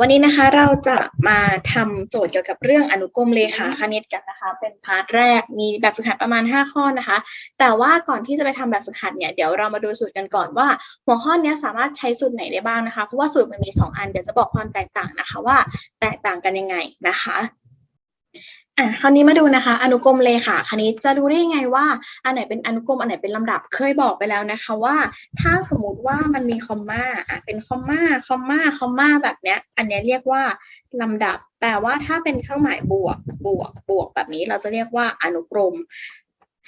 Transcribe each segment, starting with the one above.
วันนี้นะคะเราจะมาทำโจทย์เกี่ยวกับเรื่องอนุกรมเลขาคณิตกันนะคะ เป็นพาร์ทแรกมีแบบฝึกหัดประมาณ 5 ข้อนะคะ แต่ว่าก่อนที่จะไปทำแบบฝึกหัดเนี่ยเดี๋ยวเรามาดูสูตรกันก่อนว่า หัวข้อนี้สามารถใช้สูตรไหนได้บ้างนะคะเพราะว่าสูตรมันมี 2 อันเดี๋ยวจะบอกความแตกต่างนะคะว่าแตกต่างกันยังไงนะคะ อะคราวนี้มาดูนะคะ อนุกรมเลขาคณิตจะดูได้ยังไงว่า อันไหนเป็นอนุกรมอันไหนเป็นลำดับเคยบอกไปแล้วนะคะว่า ถ้าสมมติว่ามันมีคอมมาอะเป็นคอมมาคอมมาคอมมาแบบเนี้ย อันเนี้ยเรียกว่าลำดับ แต่ว่าถ้าเป็นเครื่องหมายบวกบวกบวกแบบนี้เราจะเรียกว่าอนุกรม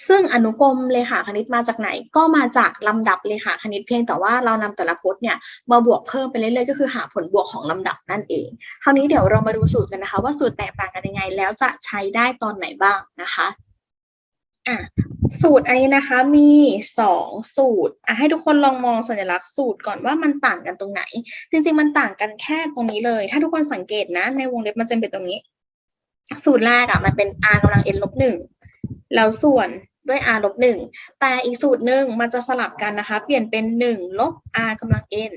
ซึ่งอนุกรมเลขาคณิตมาจากไหน ก็มาจากลำดับเลขาคณิตเพียงแต่ว่าเรานำแต่ละพจน์เนี่ยมาบวกเพิ่มไปเรื่อยๆก็คือหาผลบวกของลำดับนั่นเอง คราวนี้เดี๋ยวเรามาดูสูตรกันนะคะ ว่าสูตรแตกต่างกันยังไง แล้วจะใช้ได้ตอนไหนบ้างนะคะอะสูตรอันนี้นะคะมีสองสูตรอะให้ทุกคนลองมองสัญลักษณ์สูตรก่อนว่ามันต่างกันตรงไหน จริงๆมันต่างกันแค่ตรงนี้เลย ถ้าทุกคนสังเกตนะ ในวงเล็บมันจะเป็นตรงนี้ สูตรแรกอะมันเป็น r กำลัง n ลบหนึ่ง แล้วส่วนด้วย r ลบหนึ่งแต่อีกสูตรหนึ่งมันจะสลับกันนะคะ เปลี่ยนเป็นหนึ่งลบ r กำลัง n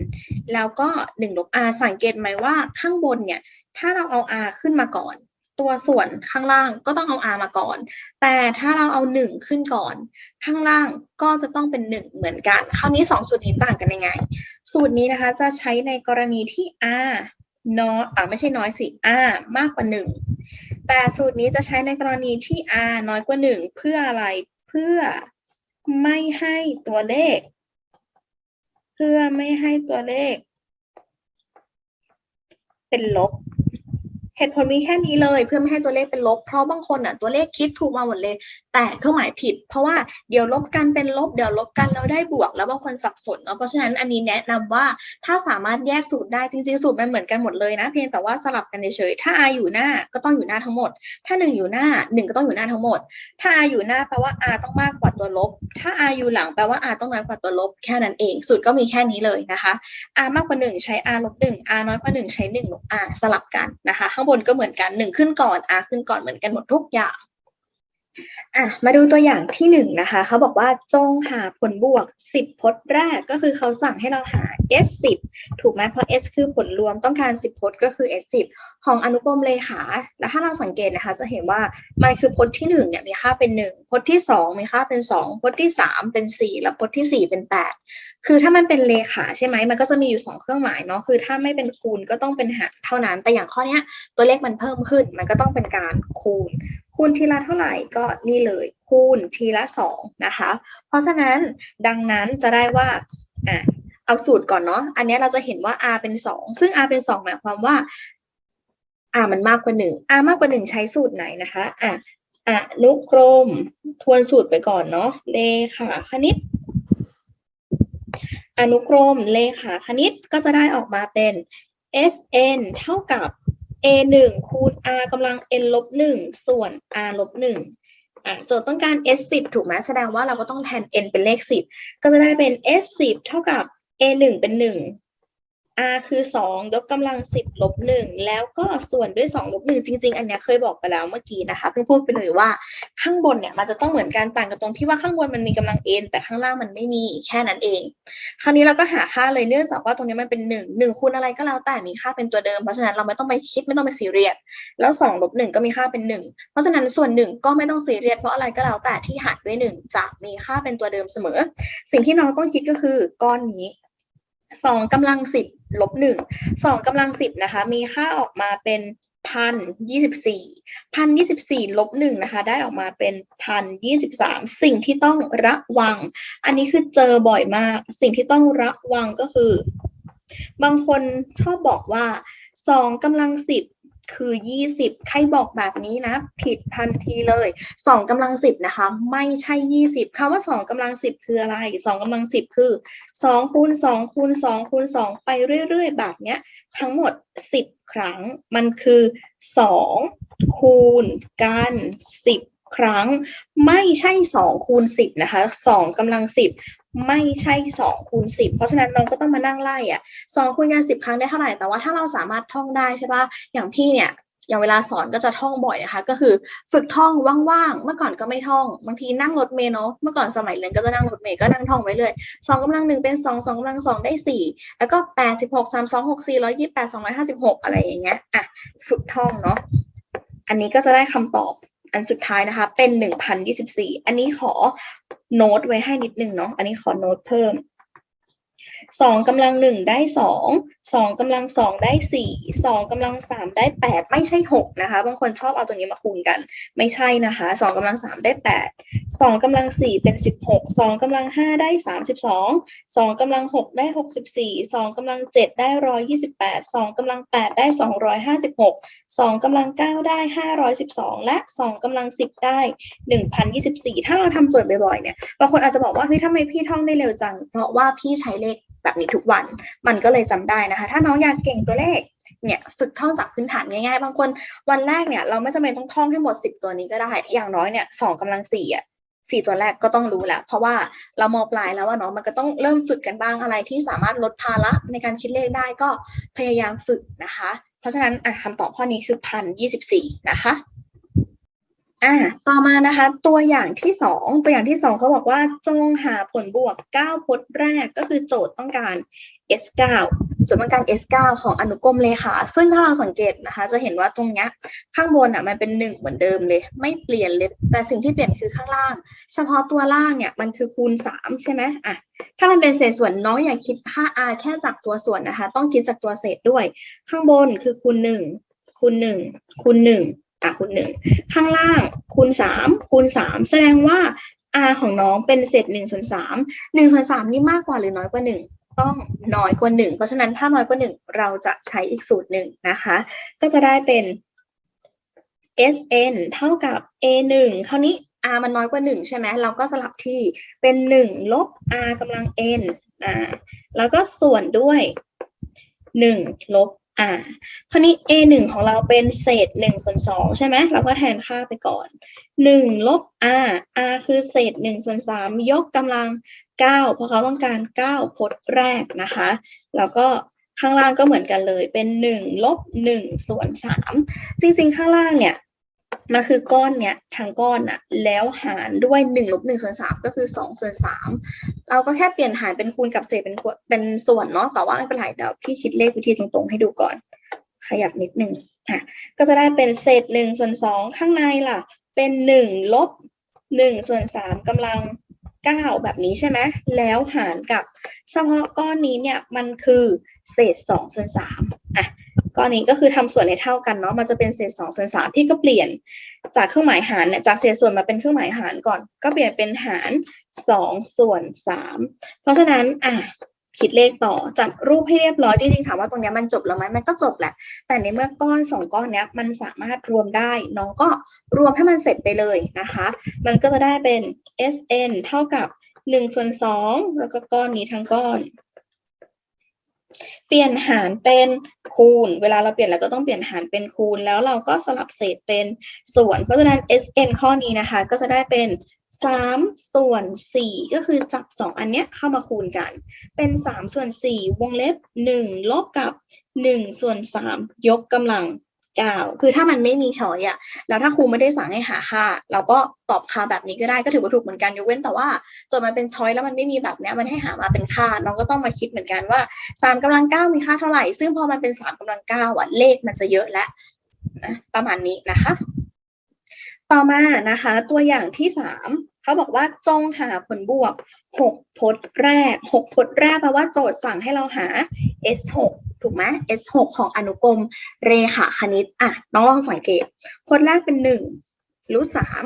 แล้วก็หนึ่งลบ r สังเกตไหมว่าข้างบนเนี่ย ถ้าเราเอา r ขึ้นมาก่อน ตัวส่วนข้างล่างก็ต้องเอา r มาก่อน แต่ถ้าเราเอาหนึ่งขึ้นก่อน ข้างล่างก็จะต้องเป็นหนึ่งเหมือนกัน คราวนี้สองสูตรนี้ต่างกันยังไง สูตรนี้นะคะจะใช้ในกรณีที่ r น้อยอ่าไม่ใช่น้อยสิ r มากกว่าหนึ่ง แต่สูตรนี้จะใช้ในกรณีที่ r น้อยกว่าหนึ่งเพื่ออะไร เพื่อไม่ให้ตัวเลข เพื่อไม่ให้ตัวเลข เป็นลบ เหตุผลมีแค่นี้เลยเพื่อไม่ให้ตัวเลขเป็นลบ เพราะบางคนอะตัวเลขคิดถูกมาหมดเลย แต่เครื่องหมายผิด เพราะว่าเดี๋ยวลบกันเป็นลบเดี๋ยวลบกันแล้วได้บวก แล้วบางคนสับสนเนาะเพราะฉะนั้นอันนี้แนะนำว่าถ้าสามารถแยกสูตรได้จริงๆสูตรมันเหมือนกันหมดเลยนะ เพียงแต่ว่าสลับกันเฉยๆถ้า r อยู่หน้าก็ต้องอยู่หน้าทั้งหมด ถ้าหนึ่งอยู่หน้าหนึ่งก็ต้องอยู่หน้าทั้งหมด ถ้า r อยู่หน้าแปลว่า r ต้องมากกว่าตัวลบ ถ้า r อยู่หลังแปลว่า r ต้องน้อยกว่าตัวลบแค่นั้นเองสูตรก็มีแค่นี้เลยนะคะ r มากกว่าหนึ่งใช้ r ลบหนึ่ง r น้อยกว่าหนึ่งใช้หนึ่งลบ r สลับกันนะคะข้างบนก็เหมือนกันหนึ่งขึ้นก่อนอาขึ้นก่อนเหมือนกันหมดทุกอย่าง อะมาดูตัวอย่างที่หนึ่งนะคะเขาบอกว่าจงหาผลบวก 10 พจน์แรกก็คือเขาสั่งให้เราหา s 10ถูกไหมเพราะ s คือผลรวมต้องการ 10 พจน์ก็คือ s 10ของอนุกรมเลขาแล้วถ้าเราสังเกตนะคะ จะเห็นว่ามันคือพจน์ที่1เนี่ยมีค่าเป็น 1 พจน์ที่ 2 มีค่าเป็น 2 พจน์ที่ 3 เป็น 4 แล้วพจน์ที่ 4 เป็น 8 คือถ้ามันเป็นเลขาใช่ไหมมันก็จะมีอยู่ 2 เครื่องหมายเนาะคือถ้าไม่เป็นคูณก็ต้องเป็นหารเท่านั้นแต่อย่างข้อนี้ตัวเลขมันเพิ่มขึ้นมันก็ต้องเป็นการคูณ คูณทีละเท่าไหร่ก็นี่เลย คูณทีละสองนะคะ เพราะฉะนั้นดังนั้นจะได้ว่าอะเอาสูตรก่อนเนาะอันนี้เราจะเห็นว่า r เป็นสองซึ่ง r เป็นสองหมายความว่า r มันมากกว่าหนึ่ง r มากกว่าหนึ่งใช้สูตรไหนนะคะอะอนุกรมทวนสูตรไปก่อนเนาะเลขาคณิต อนุกรมเลขาคณิตก็จะได้ออกมาเป็น sn เท่ากับ a 1คูณ r กำลัง n ลบ1ส่วน r ลบ1อะโจทย์ต้องการ s 10ถูกไหมแสดงว่าเราก็ต้องแทน n เป็นเลข 10 ก็จะได้เป็น s 10เท่ากับ a 1เป็น 1 r คือ2ยกกำลัง 10ลบ1แล้วก็ส่วนด้วย2ลบ1จริง ๆ อันเนี้ยเคยบอกไปแล้วเมื่อกี้นะคะ เพิ่งพูดไปเลยว่าข้างบนเนี่ยมันจะต้องเหมือนกันต่างกันตรงที่ว่าข้างบนมันมีกำลัง n แต่ข้างล่างมันไม่มีแค่นั้นเอง คราวนี้เราก็หาค่าเลยเนื่องจากว่าตรงนี้มันเป็นหนึ่งหนึ่งคูณอะไรก็แล้วแต่มีค่าเป็นตัวเดิม เพราะฉะนั้นเราไม่ต้องไปคิดไม่ต้องไปซีเรียสแล้วสองลบหนึ่งก็มีค่าเป็นหนึ่งเพราะฉะนั้นส่วนหนึ่งก็ไม่ต้องซีเรียสเพราะอะไรก็แล้วแต่ที่หารด้วยหนึ่งจะมีค่าเป็นตัวเดิมเสมอ สิ่งที่น้องต้องคิดก็คือก้อนนี้ สองกำลังสิบลบหนึ่งสองกำลังสิบนะคะ มีค่าออกมาเป็นพันยี่สิบสี่พันยี่สิบสี่ลบหนึ่งนะคะ ได้ออกมาเป็นพันยี่สิบสามสิ่งที่ต้องระวัง อันนี้คือเจอบ่อยมาก สิ่งที่ต้องระวังก็คือ บางคนชอบบอกว่าสองกำลังสิบ คือยี่สิบใครบอกแบบนี้นะ ผิดทันทีเลยสองกำลังสิบนะคะ ไม่ใช่ยี่สิบคำว่าสองกำลังสิบคืออะไรสองกำลังสิบคือสองคูณสองคูณสองคูณสองไปเรื่อย ๆ แบบเนี้ย ทั้งหมดสิบครั้งมันคือสองคูณกันสิบ ครั้งไม่ใช่สองคูณสิบนะคะสองกำลังสิบไม่ใช่สองคูณสิบเพราะฉะนั้นเราก็ต้องมานั่งไล่อะสองคูณกันสิบครั้งได้เท่าไหร่แต่ว่าถ้าเราสามารถท่องได้ใช่ปะอย่างพี่เนี่ยอย่างเวลาสอนก็จะท่องบ่อยนะคะ ก็คือฝึกท่องว่างๆ เมื่อก่อนก็ไม่ท่อง บางทีนั่งรถเมล์เนาะ เมื่อก่อนสมัยเรียนก็จะนั่งรถเมล์ก็นั่งท่องไว้เลยสองกำลังหนึ่งเป็นสองสองกำลังสองได้สี่แล้วก็แปดสิบหกสามสองหกสี่ร้อยยี่แปดสองร้อยห้าสิบหกอะไรอย่างเงี้ย อะ ฝึกท่องเนาะ อันนี้ก็จะได้คำตอบ อันสุดท้ายนะคะ เป็นหนึ่งพันยี่สิบสี่อันนี้ขอโน้ตไว้ให้นิดนึงเนาะอันนี้ขอโน้ตเพิ่ม สองกำลังหนึ่งได้สองสองกำลังสองได้สี่สองกำลังสามได้แปดไม่ใช่หกนะคะ บางคนชอบเอาตัวนี้มาคูณกัน ไม่ใช่นะคะสองกำลังสามได้แปดสองกำลังสี่เป็นสิบหกสองกำลังห้าได้สามสิบสองสองกำลังหกได้หกสิบสี่สองกำลังเจ็ดได้ร้อยยี่สิบแปดสองกำลังแปดได้สองร้อยห้าสิบหกสองกำลังเก้าได้ห้าร้อยสิบสองและสองกำลังสิบได้หนึ่งพันยี่สิบสี่ถ้าเราทำโจทย์บ่อยๆเนี่ยบางคนอาจจะบอกว่าเฮ้ยทำไมพี่ท่องได้เร็วจัง เพราะว่าพี่ใช้เล แบบนี้ทุกวัน มันก็เลยจำได้นะคะ ถ้าน้องอยากเก่งตัวเลขเนี่ยฝึกท่องจากพื้นฐานง่ายๆ บางคนวันแรกเนี่ยเราไม่จำเป็นต้องท่องให้หมดสิบตัวนี้ก็ได้ อย่างน้อยเนี่ยสองกำลังสี่อะสี่ตัวแรกก็ต้องรู้แล้ว เพราะว่าเรามอปลายแล้วว่าเนาะมันก็ต้องเริ่มฝึกกันบ้างอะไรที่สามารถลดภาระในการคิดเลขได้ก็พยายามฝึกนะคะ เพราะฉะนั้นอะคำตอบข้อนี้คือพันยี่สิบสี่นะคะ อ่าต่อมานะคะ ตัวอย่างที่สองตัวอย่างที่สองเขาบอกว่าจงหาผลบวก 9 พจน์แรกก็คือโจทย์ต้องการ S9 โจทย์ต้องการ S9 ของอนุกรมเลขา ซึ่งถ้าเราสังเกตนะคะ จะเห็นว่าตรงเนี้ยข้างบนอะมันเป็นหนึ่งเหมือนเดิมเลย ไม่เปลี่ยนเลย แต่สิ่งที่เปลี่ยนคือข้างล่าง เฉพาะตัวล่างเนี่ยมันคือคูณ 3 ใช่ไหมอะ ถ้ามันเป็นเศษส่วนน้องอย่าคิดค่า r แค่จากตัวส่วนนะคะ ต้องคิดจากตัวเศษด้วย ข้างบนคือคูณ1คูณ1คูณ1 อะคูณ1ข้างล่างคูณ3คูณ3แสดงว่า r ของน้องเป็นเศษ1ส่วน3 1ส่วน3นี่มากกว่าหรือน้อยกว่า1ต้องน้อยกว่า1เพราะฉะนั้นถ้าน้อยกว่า1เราจะใช้อีกสูตรหนึ่งนะคะ ก็จะได้เป็น sn เท่ากับ a 1คราวนี้ r มันน้อยกว่า 1 ใช่ไหม เราก็สลับที่เป็น 1 ลบ r กำลัง n อ่า แล้วก็ส่วนด้วย 1 ลบ่าคราวนี้ a 1ของเราเป็นเศษ1ส่วน2ใช่ไหมเราก็แทนค่าไปก่อน1ลบ r r คือเศษ1ส่วน3ยกกำลัง9เพราะเขาต้องการ9พจน์แรกนะคะ แล้วก็ข้างล่างก็เหมือนกันเลยเป็น1ลบ1ส่วน3จริงๆ ข้างล่างเนี่ย มันคือก้อนเนี่ยทั้งก้อนอะแล้วหารด้วย1ลบ1ส่วน3ก็คือ2ส่วน3เราก็แค่เปลี่ยนหารเป็นคูณกับเศษเป็นเป็นส่วนเนาะแต่ว่าไม่เป็นไรเดี๋ยวพี่คิดเลขวิธีตรงๆ ให้ดูก่อน ขยับนิดนึงอะก็จะได้เป็นเศษ1ส่วน2ข้างในล่ะ เป็น1ลบ1ส่วน3กำลัง9แบบนี้ใช่ไหมแล้วหารกับเฉพาะก้อนนี้เนี่ยมันคือเศษ2ส่วน3อะ ก้อนนี้ก็คือทำส่วนให้เท่ากันเนาะมันจะเป็นเศษ2ส่วน3พี่ก็เปลี่ยนจากเครื่องหมายหารเนี่ยจากเศษส่วนมาเป็นเครื่องหมายหารก่อน ก็เปลี่ยนเป็นหาร2ส่วน3เพราะฉะนั้นอะคิดเลขต่อจัดรูปให้เรียบร้อยจริงๆถามว่าตรงเนี้ยมันจบแล้วไหมมันก็จบแหละ แต่ในเมื่อก้อนสองก้อนเนี้ยมันสามารถรวมได้ น้องก็รวมให้มันเสร็จไปเลยนะคะ มันก็จะได้เป็น SN เท่ากับ1ส่วน2แล้วก็ก้อนนี้ทั้งก้อน เปลี่ยนหารเป็นคูณ เวลาเราเปลี่ยนเราก็ต้องเปลี่ยนหารเป็นคูณ แล้วเราก็สลับเศษเป็นส่วน เพราะฉะนั้น SN ข้อนี้นะคะ ก็จะได้เป็น3ส่วน4ก็คือจับ2อันเนี้ยเข้ามาคูณกัน เป็น3ส่วน4วงเล็บ1ลบกับ1ส่วน3ยกกำลัง 9คือถ้ามันไม่มีช้อยอะแล้วถ้าครูไม่ได้สั่งให้หาค่า เราก็ตอบค่าแบบนี้ก็ได้ก็ถือว่าถูกเหมือนกันยกเว้นแต่ว่าส่วนมันเป็นช้อยแล้วมันไม่มีแบบเนี้ยมันให้หามาเป็นค่าน้องก็ต้องมาคิดเหมือนกันว่า3กำลัง9มีค่าเท่าไหร่ ซึ่งพอมันเป็น3กำลัง9อะเลขมันจะเยอะแล้วนะประมาณนี้นะคะ ต่อมานะคะ ตัวอย่างที่สามเขาบอกว่าจงหาผลบวก 6 พจน์แรก 6 พจน์แรกแปลว่าโจทย์สั่งให้เราหา S6 ถูกไหม S6 ของอนุกรมเรขาคณิต อะ น้องลองสังเกตพจน์แรกเป็น1รูทสาม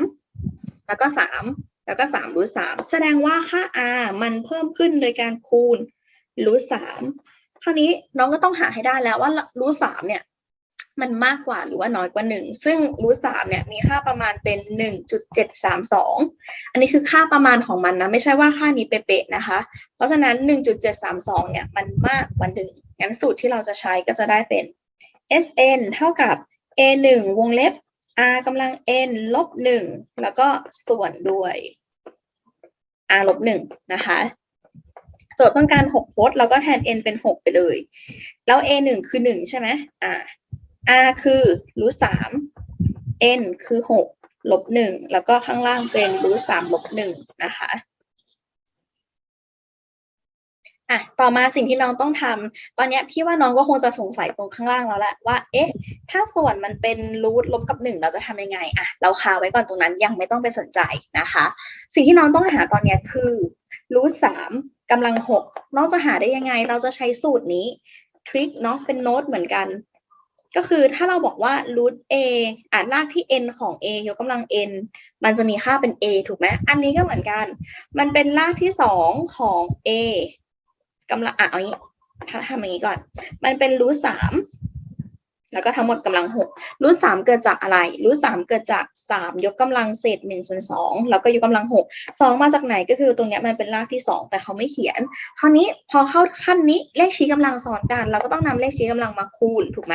แล้วก็3แล้วก็3รูทสามแสดงว่าค่า r มันเพิ่มขึ้นโดยการคูณรูทสามคราวนี้น้องก็ต้องหาให้ได้แล้วว่ารูทสามเนี่ย มันมากกว่าหรือว่าน้อยกว่าหนึ่งซึ่งรูทสามเนี่ยมีค่าประมาณเป็นหนึ่งจุดเจ็ดสามสองอันนี้คือค่าประมาณของมันนะ ไม่ใช่ว่าค่านี้เป๊ะๆนะคะ เพราะฉะนั้นหนึ่งจุดเจ็ดสามสองเนี่ยมันมากกว่าหนึ่ง งั้นสูตรที่เราจะใช้ก็จะได้เป็น Sn เท่ากับ a หนึ่งวงเล็บ r กำลัง n ลบหนึ่งแล้วก็ส่วนด้วย r ลบหนึ่งนะคะ โจทย์ต้องการ6พจน์เราก็แทน n เป็น 6 ไปเลย แล้ว a 1คือ 1 ใช่ไหมอ่า r คือรูทสาม n คือหกลบหนึ่งแล้วก็ข้างล่างเป็นรูทสามลบหนึ่งนะคะ อะต่อมาสิ่งที่น้องต้องทำตอนนี้พี่ว่าน้องก็คงจะสงสัยตรงข้างล่างแล้วแหละว่า เอ๊ะ ถ้าส่วนมันเป็นรูทลบกับหนึ่งเราจะทำยังไงอะเราคาไว้ก่อนตรงนั้นยังไม่ต้องไปสนใจนะคะ สิ่งที่น้องต้องหาตอนนี้คือรูทสามกำลังหกน้องจะหาได้ยังไง เราจะใช้สูตรนี้ทริคเนาะเป็นโน้ตเหมือนกัน ก็คือถ้าเราบอกว่า root a อ่านรากที่ n ของ a ยกกำลัง n มันจะมีค่าเป็น a ถูกไหมอันนี้ก็เหมือนกัน มันเป็นรากที่สองของ a กำลังอะเอางี้ถ้าทำอย่างนี้ก่อน มันเป็นรู้สามแล้วก็ทั้งหมดกำลังหกรู้สามเกิดจากอะไร รู้สามเกิดจากสามยกกำลังเศษหนึ่งส่วนสองแล้วก็ยกกำลังหกสองมาจากไหนก็คือตรงเนี้ยมันเป็นรากที่สองแต่เขาไม่เขียนคราวนี้พอเข้าขั้นนี้เลขชี้กำลังซ้อนกัน เราก็ต้องนำเลขชี้กำลังมาคูณถูกไหม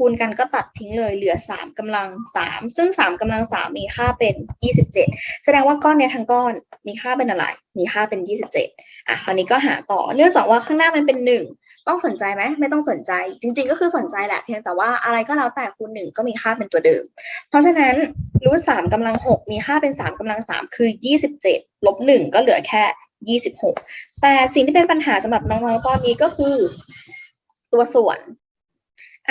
คูณกันก็ตัดทิ้งเลยเหลือสามกำลังสามซึ่งสามกำลังสามมีค่าเป็นยี่สิบเจ็ดแสดงว่าก้อนเนี้ยทั้งก้อนมีค่าเป็นอะไร มีค่าเป็นยี่สิบเจ็ดอะคราวนี้ก็หาต่อเนื่องจากว่าข้างหน้ามันเป็นหนึ่งต้องสนใจไหมไม่ต้องสนใจ จริง ๆ ก็คือสนใจแหละเพียงแต่ว่าอะไรก็แล้วแต่คูณหนึ่งก็มีค่าเป็นตัวเดิม เพราะฉะนั้นรูทสามกำลังหกมีค่าเป็นสามกำลังสามคือยี่สิบเจ็ดลบหนึ่งก็เหลือแค่ยี่สิบหกแต่สิ่งที่เป็นปัญหาสำหรับน้องๆตอนนี้ก็คือตัวส่วน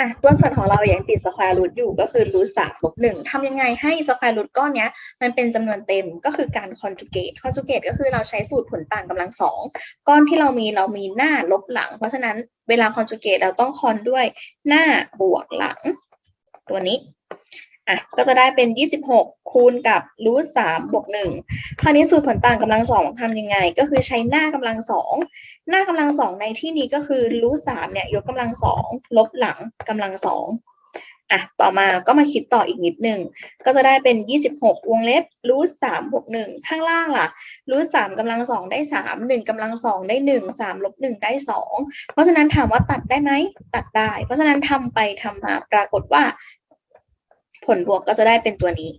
อะตัวส่วนของเราอย่างติดสแควร์รูทอยู่ก็คือรูทสามลบหนึ่งทำยังไงให้สแควร์รูทก้อนเนี้ยมันเป็นจำนวนเต็มก็คือการคอนจูเกตคอนจูเกตก็คือเราใช้สูตรผลต่างกำลังสองก้อนที่เรามีเรามีหน้าลบหลัง เพราะฉะนั้นเวลาคอนจูเกตเราต้องคอนด้วยหน้าบวกหลัง ตัวนี้ อะก็จะได้เป็น 26 คูณกับรูทสามบวกหนึ่งคราวนี้สูตรผลต่างกำลังสองทำยังไง ก็คือใช้หน้ากำลังสองหน้ากำลังสองในที่นี้ก็คือรูทสามเนี่ยยกกำลังสองลบหลังกำลังสองอะต่อมาก็มาคิดต่ออีกนิดหนึ่งก็จะได้เป็น 26 วงเล็บรูทสามบวกหนึ่งข้างล่างล่ะรูทสามกำลังสองได้สามหนึ่งกำลังสองได้หนึ่งสามลบหนึ่งได้สองเพราะฉะนั้นถามว่าตัดได้ไหมตัดได้ เพราะฉะนั้นทำไปทำมาปรากฏว่า ผลบวกก็จะได้เป็นตัวนี้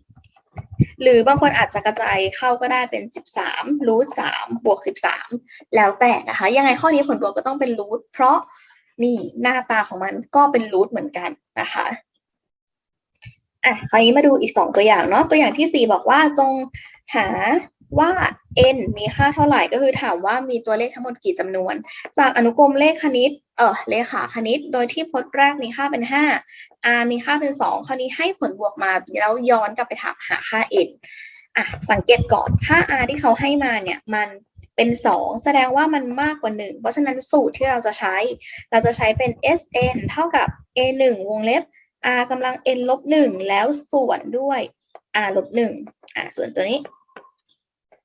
หรือบางคนอาจจะกระจายเข้าก็ได้เป็น 13รูท3บวก 13 แล้วแต่นะคะ ยังไงข้อนี้ผลบวกก็ต้องเป็นรูทเพราะนี่หน้าตาของมันก็เป็นรูทเหมือนกันนะคะอะคราวนี้มาดูอีก 2 ตัวอย่างเนาะตัวอย่างทีสี่4 บอกว่าจงหาว่า n มีค่าเท่าไหร่ก็คือถามว่ามีตัวเลขทั้งหมดกี่จำนวน จากอนุกรมเลขคณิต เออเลขาคณิต โดยที่พจน์แรกมีค่าเป็น 5 r มีค่าเป็น 2 คราวนี้ให้ผลบวกมาแล้วย้อนกลับไปถามหาค่า n อะสังเกตก่อนค่า r ที่เขาให้มาเนี่ยมันเป็น 2 แสดงว่ามันมากกว่า 1 เพราะฉะนั้นสูตรที่เราจะใช้ เราจะใช้เป็น sn เท่ากับ a 1วงเล็บ r กำลัง n ลบ1แล้วส่วนด้วย r ลบ1อะส่วนตัวนี้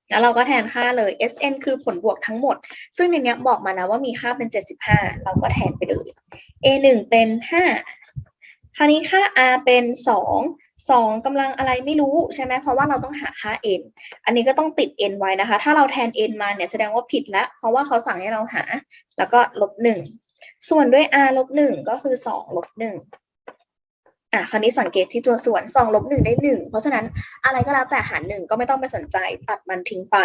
แล้วเราก็แทนค่าเลย sn คือผลบวกทั้งหมด ซึ่งในนี้บอกมานะว่ามีค่าเป็น 75 เราก็แทนไปเลย a 1 เป็น 5 คราวนี้ค่า r เป็น 2 2กำลังอะไรไม่รู้ใช่ไหมเพราะว่าเราต้องหาค่า n อันนี้ก็ต้องติด n ไว้นะคะ ถ้าเราแทน n มาเนี่ยแสดงว่าผิดแล้ว เพราะว่าเขาสั่งให้เราหา แล้วก็ลบ1ส่วนด้วย r ลบ1ก็คือ 2 ลบ1 อะคราวนี้สังเกตที่ตัวส่วนสองลบหนึ่งได้หนึ่งเพราะฉะนั้นอะไรก็แล้วแต่หารหนึ่งก็ไม่ต้องไปสนใจตัดมันทิ้งไป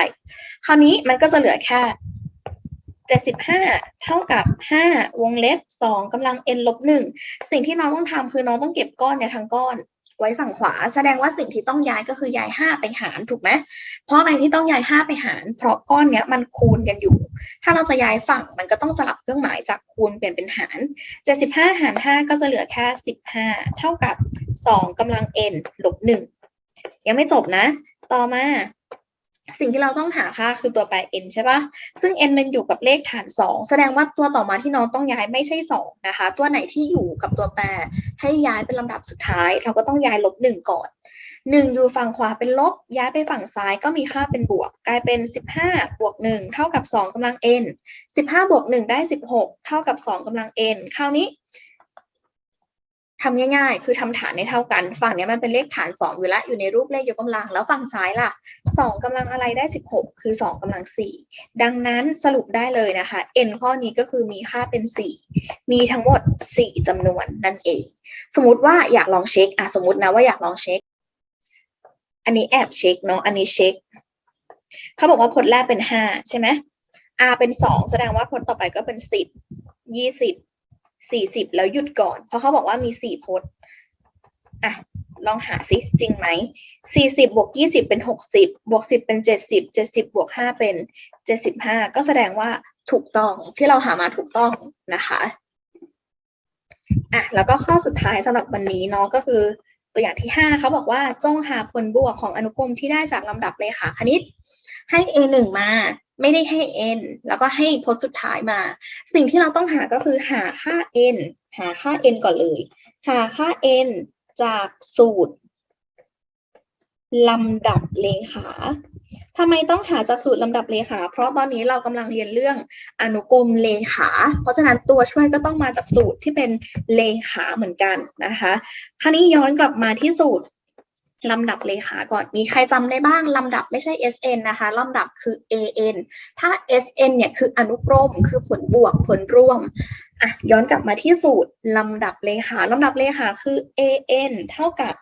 คราวนี้มันก็จะเหลือแค่เจ็ดสิบห้าเท่ากับห้าวงเล็บสองกำลัง n ลบหนึ่งสิ่งที่น้องต้องทำคือน้องต้องเก็บก้อนเนี่ยทั้งก้อน ไว้ฝั่งขวา แสดงว่าสิ่งที่ต้องย้ายก็คือย้ายห้าไปหารถูกไหมเพราะอะไรที่ต้องย้ายห้าไปหาร เพราะก้อนเนี้ยมันคูณกันอยู่ ถ้าเราจะย้ายฝั่งมันก็ต้องสลับเครื่องหมายจากคูณเปลี่ยนเป็นหาร 75 หาร 5 ก็จะเหลือแค่ 15 เท่ากับ 2กำลัง n ลบ1ยังไม่จบนะ ต่อมา สิ่งที่เราต้องหาค่าคือตัวแปร n ใช่ปะซึ่ง n มันอยู่กับเลขฐาน 2 แสดงว่าตัวต่อมาที่น้องต้องย้ายไม่ใช่ 2 นะคะ ตัวไหนที่อยู่กับตัวแปรให้ย้ายเป็นลำดับสุดท้าย เราก็ต้องย้ายลบ 1 ก่อน 1 อยู่ฝั่งขวาเป็นลบ ย้ายไปฝั่งซ้ายก็มีค่าเป็นบวก กลายเป็น 15 บวก 1 เท่ากับ 2กำลัง n 15 บวก 1 ได้ 16 เท่ากับ 2กำลัง n คราวนี้ ทำง่ายๆ คือทำฐานในเท่ากัน ฝั่งเนี้ยมันเป็นเลขฐาน 2 อยู่แล้วอยู่ในรูปเลขยกกำลัง แล้วฝั่งซ้ายล่ะ 2กำลังอะไรได้ 16 คือ 2กำลัง 4 ดังนั้นสรุปได้เลยนะคะ n ข้อนี้ก็คือมีค่าเป็น 4 มีทั้งหมด 4จำนวนนั่นเอง สมมติว่าอยากลองเช็คอะสมมตินะว่าอยากลองเช็ค อันนี้แอบเช็คเนาะอันนี้เช็คเขาบอกว่าผลแรกเป็น 5 ใช่ไหม r เป็น 2 แสดงว่าผลต่อไปก็เป็น 10 20 สี่สิบแล้วหยุดก่อน เพราะเขาบอกว่ามีสี่พจน์อะลองหาสิจริงไหมสี่สิบบวกยี่สิบเป็นหกสิบบวกสิบเป็นเจ็ดสิบเจ็ดสิบบวกห้าเป็นเจ็ดสิบห้าก็แสดงว่าถูกต้องที่เราหามาถูกต้องนะคะอะแล้วก็ข้อสุดท้ายสำหรับวันนี้เนาะก็คือตัวอย่างที่ห้าเขาบอกว่าจงหาผลบวกของอนุกรมที่ได้จากลำดับเลขาคณิต ให้ a หนึ่งมาไม่ได้ให้ n แล้วก็ให้พจน์สุดท้ายมา สิ่งที่เราต้องหาก็คือหาค่า n หาค่า n ก่อนเลย หาค่า n จากสูตรลำดับเลขาทำไมต้องหาจากสูตรลำดับเลขา เพราะตอนนี้เรากำลังเรียนเรื่องอนุกรมเลขา เพราะฉะนั้นตัวช่วยก็ต้องมาจากสูตรที่เป็นเลขาเหมือนกันนะคะคราวนี้ย้อนกลับมาที่สูตร ลำดับเลขาก่อนมีใครจำได้บ้าง ลำดับไม่ใช่ SN นะคะ ลำดับคือ AN ถ้า SN เนี่ยคืออนุกรมคือผลบวกผลร่วมอะย้อนกลับมาที่สูตร ลำดับเลขาลำดับเลขาคือ AN เท่ากับ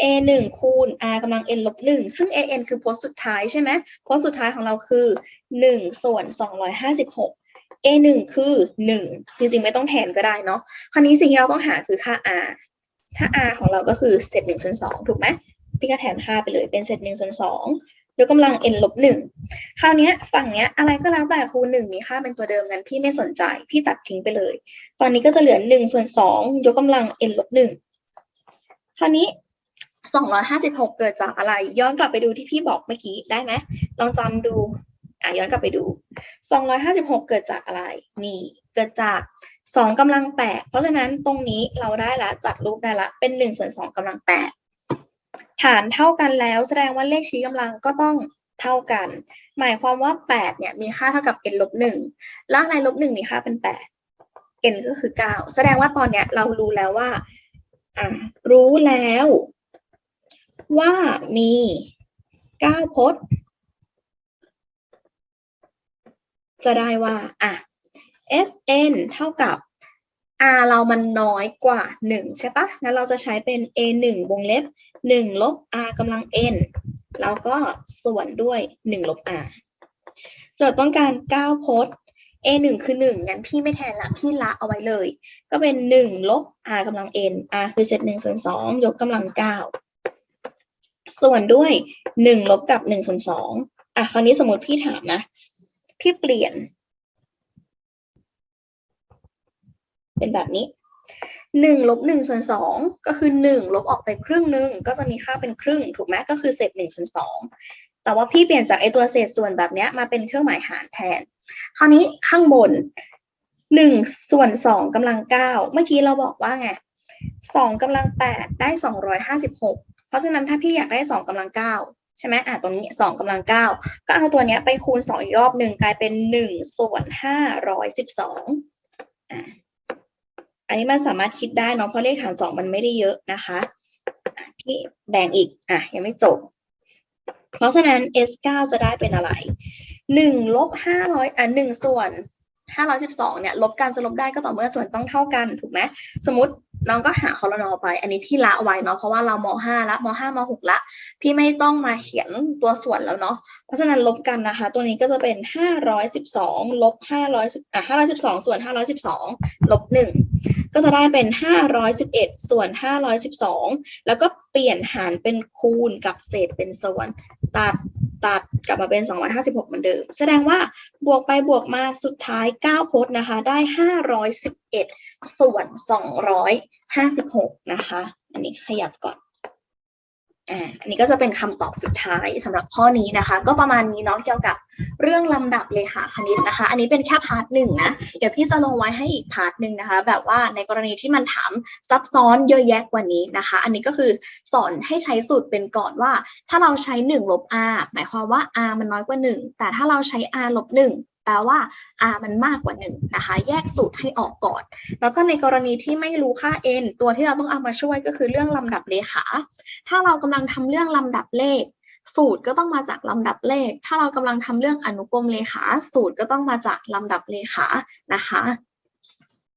a หนึ่งคูณ r กำลัง n ลบหนึ่งซึ่ง a n คือโพสต์สุดท้ายใช่ไหมโพสต์สุดท้ายของเราคือหนึ่งส่วนสองร้อยห้าสิบหก a หนึ่งคือหนึ่งจริงๆ ไม่ต้องแทนก็ได้เนาะคราวนี้สิ่งที่เราต้องหาคือค่า r ถ้า r ของเราก็คือเศษหนึ่งส่วนสองถูกไหมพี่ก็แทนค่าไปเลยเป็นเศษหนึ่งส่วนสองยกกำลัง n ลบหนึ่งคราวนี้ฝั่งเนี้ยอะไรก็แล้วแต่คูณหนึ่งมีค่าเป็นตัวเดิมงั้นพี่ไม่สนใจ พี่ตัดทิ้งไปเลย ฝั่งนี้ก็จะเหลือหนึ่งส่วนสองยกกำลัง n ลบหนึ่งคราวนี้สองร้อยห้าสิบหกเกิดจากอะไร ย้อนกลับไปดูที่พี่บอกเมื่อกี้ได้ไหมลองจำดูอะย้อนกลับไปดูสองร้อยห้าสิบหกเกิดจากอะไร นี่ เกิดจาก สองกำลังแปดเพราะฉะนั้นตรงนี้เราได้ละจัดรูปได้ละ เป็นหนึ่งส่วนสองกำลังแปดฐานเท่ากันแล้วแสดงว่าเลขชี้กำลังก็ต้องเท่ากัน หมายความว่าแปดเนี่ยมีค่าเท่ากับ n ลบหนึ่งล่างในลบหนึ่งมีค่าเป็นแปด n ก็คือเก้าแสดงว่าตอนเนี้ยเรารู้แล้วว่าอ่ารู้แล้ว ว่ามีเก้าพจน์ จะได้ว่าอะ sn เท่ากับ r เรามันน้อยกว่าหนึ่งใช่ปะงั้นเราจะใช้เป็น a หนึ่งวงเล็บหนึ่งลบ r กำลัง n แล้วก็ส่วนด้วยหนึ่งลบ r โจทย์ต้องการเก้าพจน์ a หนึ่งคือหนึ่งงั้นพี่ไม่แทนละ พี่ละเอาไว้เลย ก็เป็นหนึ่งลบ r กำลัง n r คือเศษหนึ่งส่วนสองยกกำลังเก้าส่วนด้วยหนึ่งลบกับหนึ่งส่วนสองอะ คราวนี้สมมติพี่ถามนะ พี่เปลี่ยน เป็นแบบนี้หนึ่งลบหนึ่งส่วนสองก็คือหนึ่งลบออกไปครึ่งหนึ่งก็จะมีค่าเป็นครึ่ง ถูกไหมก็คือเศษหนึ่งส่วนสองแต่ว่าพี่เปลี่ยนจากไอตัวเศษส่วนแบบนี้มาเป็นเครื่องหมายหารแทน คราวนี้ข้างบนหนึ่งส่วนสองกำลังเก้าเมื่อกี้เราบอกว่าไงสองกำลังแปดได้สองร้อยห้าสิบหกเพราะฉะนั้นถ้าพี่อยากได้สองกำลังเก้าใช่ไหมอะตัวนี้สองกำลังเก้าก็เอาตัวเนี้ยไปคูณสองอีกรอบหนึ่งกลายเป็นหนึ่งส่วนห้าร้อยสิบสองอะ อันนี้มันสามารถคิดได้เนาะเพราะเลขฐานสองมันไม่ได้เยอะนะคะที่แบ่งอีกอะยังไม่จบ เพราะฉะนั้น S 9จะได้เป็นอะไรหนึ่งลบห้าร้อยอะหนึ่งส่วนห้าร้อยสิบสองเนี่ยลบกันจะลบได้ก็ต่อเมื่อส่วนต้องเท่ากันถูกไหมสมมติ น้องก็หาคอรนอไป อันนี้พี่ละไว้เนาะเพราะว่าเรามห้าละมห้ามหกละ พี่ไม่ต้องมาเขียนตัวส่วนแล้วเนาะเพราะฉะนั้นลบกันนะคะ ตัวนี้ก็จะเป็นห้าร้อยสิบสองลบห้าร้อยสิบอะห้าร้อยสิบสองส่วนห้าร้อยสิบสองลบหนึ่งก็จะได้เป็นห้าร้อยสิบเอ็ดส่วนห้าร้อยสิบสองแล้วก็เปลี่ยนหารเป็นคูณกับเศษเป็นส่วนตัด ตัดกลับมาเป็น 256 เหมือนเดิม แสดงว่าบวกไปบวกมาสุดท้าย9พสน์นะคะ ได้ 511 ส่วน 256 นะคะ อันนี้ขยับก่อน อันนี้ก็จะเป็นคำตอบสุดท้ายสำหรับข้อนี้นะคะ ก็ประมาณนี้เนาะเกี่ยวกับเรื่องลำดับเลขาคณิตนะคะ อันนี้เป็นแค่พาร์ทหนึ่งนะเดี๋ยวพี่จะลงไว้ให้อีกพาร์ทหนึ่งนะคะ แบบว่าในกรณีที่มันถามซับซ้อนเยอะแยะกว่านี้นะคะ อันนี้ก็คือสอนให้ใช้สูตรเป็นก่อนว่า ถ้าเราใช้1ลบ r หมายความว่า r มันน้อยกว่า 1 แต่ถ้าเราใช้ r ลบ1 แปลว่า r มันมากกว่า1นะคะ แยกสูตรให้ออกก่อน แล้วก็ในกรณีที่ไม่รู้ค่า n ตัวที่เราต้องเอามาช่วยก็คือเรื่องลำดับเลขา ถ้าเรากำลังทำเรื่องลำดับเลข สูตรก็ต้องมาจากลำดับเลข ถ้าเรากำลังทำเรื่องอนุกรมเลขา สูตรก็ต้องมาจากลำดับเลขานะคะ